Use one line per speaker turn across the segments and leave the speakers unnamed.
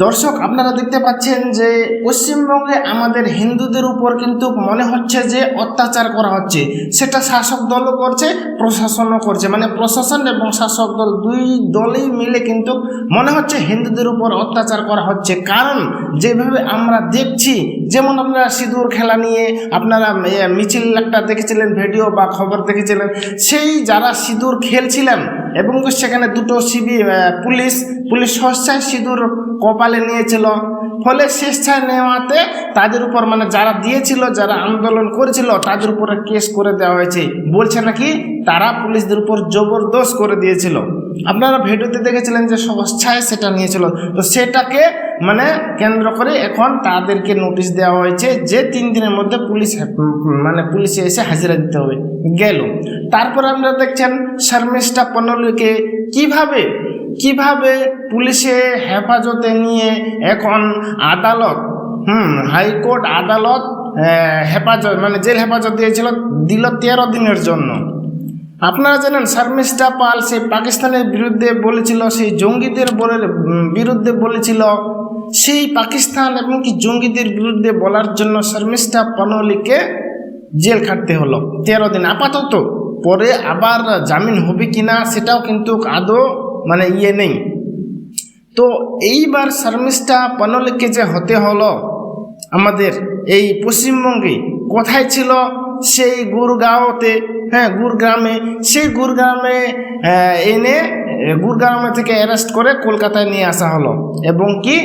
দর্শক, আপনারা দেখতে পাচ্ছেন যে পশ্চিমবঙ্গে আমাদের হিন্দুদের উপর কিন্তু মনে হচ্ছে যে অত্যাচার করা হচ্ছে। সেটা শাসক দলও করছে, প্রশাসনও করছে। মানে প্রশাসন এবং শাসক দল দুই দলই মিলে কিন্তু মনে হচ্ছে হিন্দুদের উপর অত্যাচার করা হচ্ছে। কারণ যেভাবে আমরা দেখছি, যেমন আপনারা সিঁদুর খেলা নিয়ে আপনারা মিছিল একটা দেখেছিলেন, ভিডিও বা খবর দেখেছিলেন, সেই যারা সিঁদুর খেলছিলেন এবং সেখানে দুটো সিবি পুলিশ পুলিশ স্বেচ্ছায় সিঁদুর কপালে নিয়েছিল। ফলে স্বেচ্ছায় নেওয়াতে তাদের উপর মানে যারা দিয়েছিল, যারা আন্দোলন করেছিল, তাদের উপরে কেস করে দেওয়া হয়েছে। বলছে নাকি, তারা পুলিশদের উপর জবরদস্ত করে দিয়েছিল। আপনারা ভিডিওতে দেখেছিলেন যে স্বেচ্ছায় সেটা নিয়েছিল। তো সেটাকে মানে কেন্দ্র করে এখন তাদেরকে নোটিশ দেওয়া হয়েছে যে তিন দিনের মধ্যে পুলিশ মানে পুলিশে এসে হাজিরা দিতে হবে। গেল। তারপর আপনারা দেখছেন, শর্মিষ্ঠা পনলকে কীভাবে কীভাবে পুলিশে হেফাজতে নিয়ে এখন আদালত, হুম, হাইকোর্ট আদালত হেফাজত মানে জেল হেফাজত দিয়েছিল, দিল তেরো দিনের জন্য। আপনারা জানেন শর্মিষ্ঠা পাল সে পাকিস্তানের বিরুদ্ধে বলেছিল, সেই জঙ্গিদের বলে বিরুদ্ধে বলেছিল। সেই পাকিস্তান এবং কি জঙ্গিদের বিরুদ্ধে বলার জন্য শর্মিষ্ঠা পানলিকে জেল খাটতে হলো, তেরো দিন। আপাতত পরে আবার জামিন হবে কিনা, সেটাও কিন্তু আদৌ মানে ইয়ে নেই। তো এইবার শর্মিষ্ঠা পানলিকে যে হতে হলো আমাদের এই পশ্চিমবঙ্গে কোথায় ছিল? সেই গুরগাঁওতে। হ্যাঁ গুরগ্রামে। সেই গুরগ্রামে এনে গুরগ্রামে থেকে অ্যারেস্ট করে কলকাতায় নিয়ে আসা হলো। এবং কি?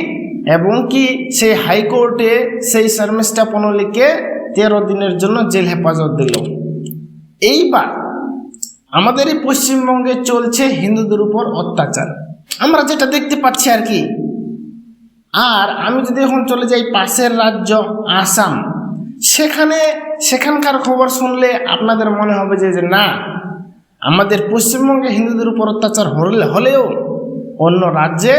এবং কি? সেই হাইকোর্টে সেই শর্মিষ্ঠা পনলিকে তেরো দিনের জন্য জেল হেফাজত দিল। এইবার আমাদের এই পশ্চিমবঙ্গে চলছে হিন্দুদের উপর অত্যাচার। আমরা যেটা দেখতে পাচ্ছি আর কি আর আমি যদি এখন চলে যাই পাশের রাজ্য আসাম সেখানে সেখানকার খবর শুনলে আপনাদের মনে হবে যে না আমাদের পশ্চিমবঙ্গে হিন্দুদের উপর অত্যাচার হলে হলেও অন্য রাজ্যে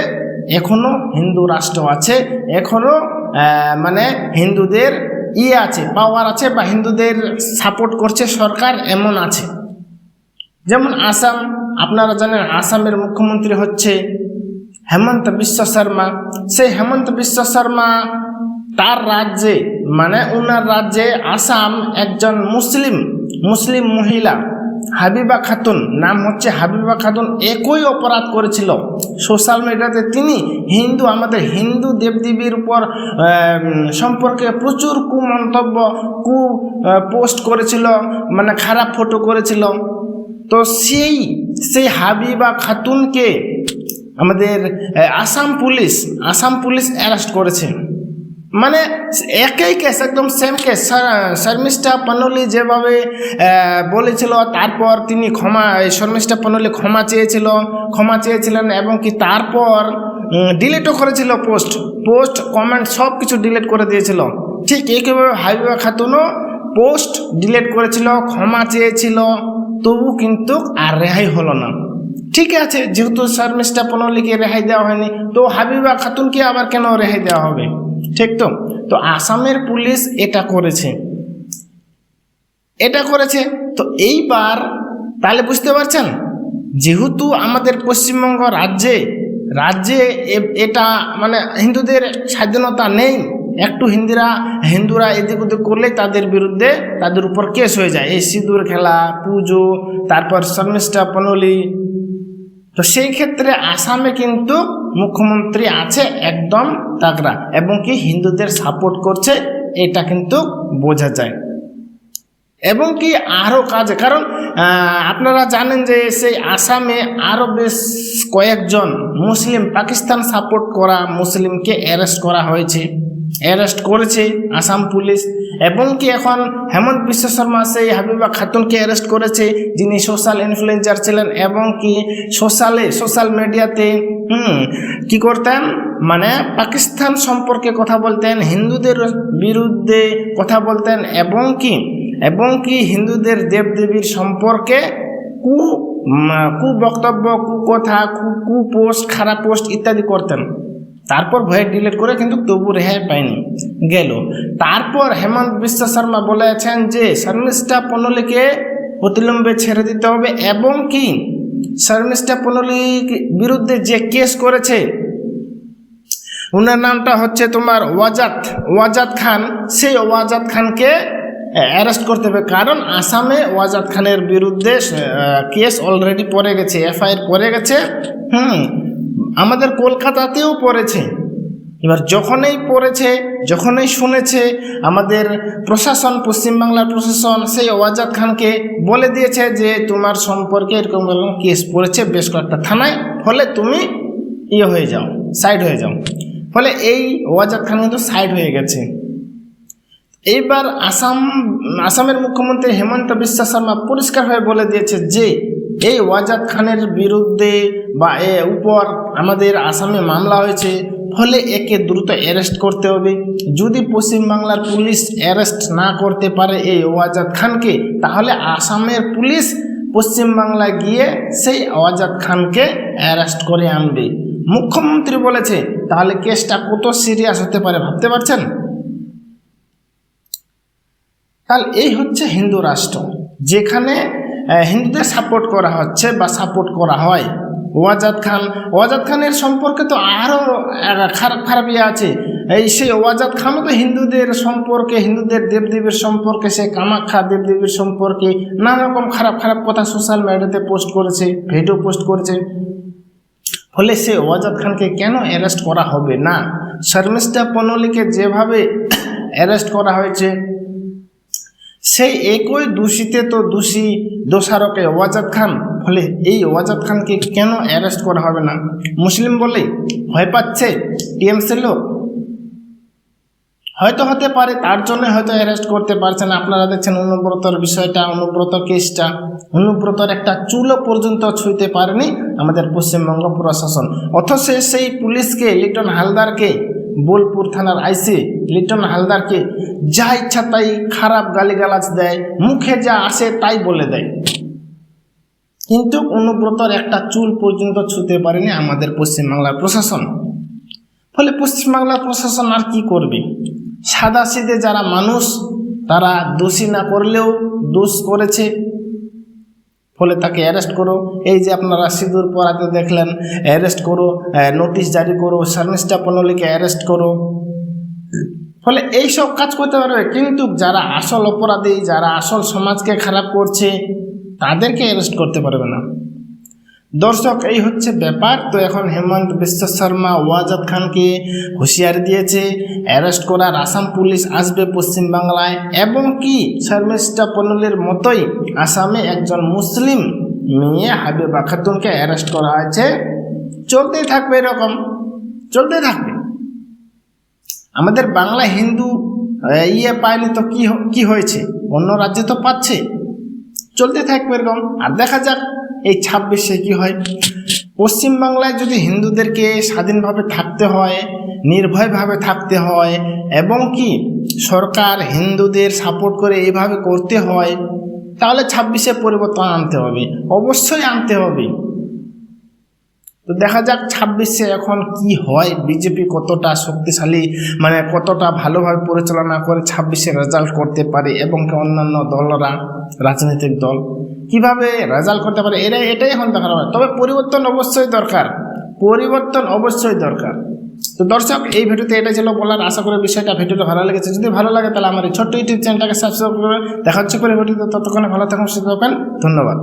এখনও হিন্দু রাষ্ট্র আছে এখনও আহ, মানে হিন্দুদের ইয়ে আছে পাওয়ার আছে বা হিন্দুদের সাপোর্ট করছে সরকার এমন আছে। যেমন আসাম, আপনারা জানেন আসামের মুখ্যমন্ত্রী হচ্ছে হেমন্ত বিশ্ব শর্মা। সেই হেমন্ত বিশ্ব শর্মা তার রাজ্যে মানে ওনার রাজ্যে আসাম একজন মুসলিম মুসলিম মহিলা, হাবিবা খাতুন, নাম হচ্ছে হাবিবা খাতুন, একই অপরাধ করেছিল। সোশ্যাল মিডিয়াতে তিনি হিন্দু, আমাদের হিন্দু দেবদেবীর উপর সম্পর্কে প্রচুর কুমন্তব্য, কু পোস্ট করেছিল মানে খারাপ ফটো করেছিল। তো সেই সেই হাবিবা খাতুনকে আমাদের Assam police Assam police arrest করেছে। মানে একই কেস একদম সেম কেস শর্মিষ্ঠা পানলি যেভাবে বলেছিল, তারপর তিনি ক্ষমা শর্মিষ্ঠা পানলি ক্ষমা চেয়েছিল, ক্ষমা চেয়েছিলেন এবং কি তারপর ডিলিটও করেছিল পোস্ট পোস্ট কমেন্ট সব কিছু ডিলিট করে দিয়েছিল। ঠিক একইভাবে হাবিবা খাতুনও পোস্ট ডিলিট করেছিল, ক্ষমা চেয়েছিল। তবু কিন্তু আর রেহাই হলো না। ঠিক আছে, যেহেতু শর্মিষ্ঠা পনলিকে রেহাই দেওয়া হয়নি, তো হাবিবা খাতুনকে আবার কেন রেহাই দেওয়া হবে? ঠিক তো? তো আসামের পুলিশ এটা করেছে। এটা করেছে, তো এইবার তাহলে বুঝতে পারছেন? যেহেতু আমাদের পশ্চিমবঙ্গ রাজ্যে রাজ্যে এটা মানে হিন্দুদের স্বাধীনতা নেই একটু হিন্দিরা, হিন্দুরা এদিক ওদিক করলে তাদের বিরুদ্ধে তাদের উপর কেস হয়ে যায়। এই সিঁদুর খেলা, পুজো, তারপর শর্মিষ্ঠা, পনলি। তো সেই ক্ষেত্রে আসামে কিন্তু মুখ্যমন্ত্রী আছে একদম তাগড়া এবং কি হিন্দুদের সাপোর্ট করছে, এটা কিন্তু বোঝা যায়। এবং কি আরও কাজ, কারণ আপনারা জানেন যে সেই আসামে আরও বেশ কয়েকজন মুসলিম, পাকিস্তান সাপোর্ট করা মুসলিমকে অ্যারেস্ট করা হয়েছে। অ্যারেস্ট করেছে আসাম পুলিশ এবং কি এখন হেমন্ত বিশ্ব শর্মা সেই হাবিবা খাতুনকে অ্যারেস্ট করেছে, যিনি সোশ্যাল ইনফ্লুয়েন্সার ছিলেন এবং কি সোশ্যালে, সোশ্যাল মিডিয়াতে, হুম, কি করতেন? মানে পাকিস্তান সম্পর্কে কথা বলতেন, হিন্দুদের বিরুদ্ধে কথা বলতেন এবং কি এবং কি হিন্দুদের দেবদেবীর সম্পর্কে কু কু বক্তব্য, কু কথা, কু কু পোস্ট, খারাপ পোস্ট ইত্যাদি করতেন। তারপর ভয়ে ডিলিট করে কিন্তু তবু রেহাই পায়নি। গেল। তারপর হেমন্ত বিশ্ব শর্মা বলেছেন যে, শর্মিষ্ঠা পনলিকে অতিলম্বে ছেড়ে দিতে হবে এবং কি? শর্মিষ্ঠা পনলির বিরুদ্ধে যে কেস করেছে ওনার নামটা হচ্ছে তোমার ওয়াজাদ ওয়াজাদ খান। সেই ওয়াজাদ খানকে অ্যারেস্ট করতে হবে। কারণ আসামে ওয়াজাদ খানের বিরুদ্ধে কেস অলরেডি পড়ে গেছে এফআইআর পড়ে গেছে। হুম। আমাদের কলকাতাতেও পড়েছে। এবার যখনই পড়েছে, যখনই শুনেছে, আমাদের প্রশাসন, পশ্চিমবাংলার প্রশাসন সেই ওয়াজাদ খানকে বলে দিয়েছে যে, তোমার সম্পর্কে এরকম কেস পড়েছে বেশ কয়েকটা থানায়, ফলে তুমি ইয়ে হয়ে যাও, সাইড হয়ে যাও। ফলে এই ওয়াজাদ খান কিন্তু সাইড হয়ে গেছে। এইবার আসাম, আসামের মুখ্যমন্ত্রী হেমন্ত বিশ্ব শর্মা পরিষ্কারভাবে বলে দিয়েছে যে এই ওয়াজাদ খানের বিরুদ্ধে বা এ উপর আমাদের আসামে মামলা হয়েছে, ফলে একে দ্রুত অ্যারেস্ট করতে হবে। যদি পশ্চিমবাংলার পুলিশ অ্যারেস্ট না করতে পারে এই ওয়াজাদ খানকে, তাহলে আসামের পুলিশ পশ্চিমবাংলায় গিয়ে সেই ওয়াজাদ খানকে অ্যারেস্ট করে আনবে। মুখ্যমন্ত্রী বলেছে, তাহলে কেসটা কত সিরিয়াস হতে পারে ভাবতে পারছেন? তাহলে এই হচ্ছে হিন্দু রাষ্ট্র, যেখানে হিন্দুদের সাপোর্ট করা হচ্ছে বা সাপোর্ট করা হয়। ওয়াজাদ খান, ওয়াজাদ খানের সম্পর্কে তো আরও খারাপ খারাপ ইয়ে আছে। এই সেই ওয়াজাদ খানও তো হিন্দুদের সম্পর্কে, হিন্দুদের দেবদেবীর সম্পর্কে, সে কামাখ্যা দেবদেবীর সম্পর্কে নানা রকম খারাপ খারাপ কথা সোশ্যাল মিডিয়াতে পোস্ট করেছে ভিডিও পোস্ট করেছে। ফলে সে ওয়াজাদ খানকে কেন অ্যারেস্ট করা হবে না? শর্মিষ্ঠা পনলিকে যেভাবে অ্যারেস্ট করা হয়েছে সেই একই দোষীতে তো দোষী দোষারকে ওয়াজাদ খান। ফলে এই ওয়াজাদ খানকে কেন অ্যারেস্ট করা হবে না? মুসলিম বলে ভয় পাচ্ছে টিএমসি লোক। হয়তো হতে পারে, তার জন্য হয়তো অ্যারেস্ট করতে পারছেন আপনারা দেখছেন অনুব্রতর বিষয়টা অনুব্রত কেসটা অনুব্রতর একটা চুলো পর্যন্ত ছুঁতে পারেনি আমাদের পশ্চিমবঙ্গ প্রশাসন। অথচ সেই পুলিশকে, লিটন হালদারকে বোলপুর থানার আইসি লিটন হালদারকে, যা ইচ্ছা তাই খারাপ গালিগালাজ দেয়, মুখে যা আসে তাই বলে দেয়। কিন্তু অনুব্রতর একটা চুল পর্যন্ত ছুঁতে পারেনি আমাদের পশ্চিমবাংলার প্রশাসন। ফলে পশ্চিমবাংলার প্রশাসন আর কি করবে? সাদা যারা মানুষ, তারা দোষী না করলেও দোষ করেছে। ফলে তাকে অ্যারেস্ট করো। এই যে আপনারা সিঁদুর পরাতে দেখলেন অ্যারেস্ট করো নোটিশ জারি করো শর্মিষ্ঠা পনলিকে অ্যারেস্ট করো। ফলে এইসব কাজ করতে পারবে, কিন্তু যারা আসল অপরাধী, যারা আসল সমাজকে খারাপ করছে, তাদেরকে অ্যারেস্ট করতে পারবে না। দর্শক, এই হচ্ছে ব্যাপার। তো এখন হেমন্ত বিশ্ব শর্মা ওয়াজাদ খানকে হুঁশিয়ারি দিয়েছে, অ্যারেস্ট করার আসাম পুলিশ আসবে পশ্চিমবাংলায়, এবং কি শর্মিষ্ঠা পনলের মতোই আসামে একজন মুসলিম মেয়ে হাবিবা খাতুনকে অ্যারেস্ট করা হয়েছে। চলতেই থাকবে এরকম, চলতেই থাকবে। আমাদের বাংলা হিন্দু ইয়ে পায়নি তো কি কি হয়েছে? অন্য রাজ্যে তো পাচ্ছে। চলতে থাকবে এরকম। আর দেখা যাক এই ছাব্বিশে কি হয়? পশ্চিমবাংলায় যদি হিন্দুদেরকে স্বাধীনভাবে থাকতে হয়, নির্ভয়ভাবে থাকতে হয়, এবং কি সরকার হিন্দুদের সাপোর্ট করে এইভাবে করতে হয়, তাহলে ছাব্বিশে পরিবর্তন আনতে হবে। অবশ্যই আনতে হবে। তো দেখা যাক ছাব্বিশে এখন কি হয়, বিজেপি কতটা শক্তিশালী মানে কতটা ভালোভাবে পরিচালনা করে ছাব্বিশে রেজাল্ট করতে পারে, এবং অন্যান্য দলরা, রাজনৈতিক দল। কীভাবে রেজাল্ট করতে পারে? এরা এটাই এখন দেখানো হয়। তবে পরিবর্তন অবশ্যই দরকার। পরিবর্তন অবশ্যই দরকার। তো দর্শক, এই ভিডিওতে এটা ছিল বলার। আশা করি বিষয়টা ভিডিওটা ভালো লেগেছে। যদি ভালো লাগে, তাহলে আমার এই ছোট্ট ইউটিউব চ্যানেলটাকে সাবস্ক্রাইব করে দেখা হচ্ছে করে ভিডিওতে ততক্ষণে ভালো থাকুন, সুস্থ থাকেন। ধন্যবাদ।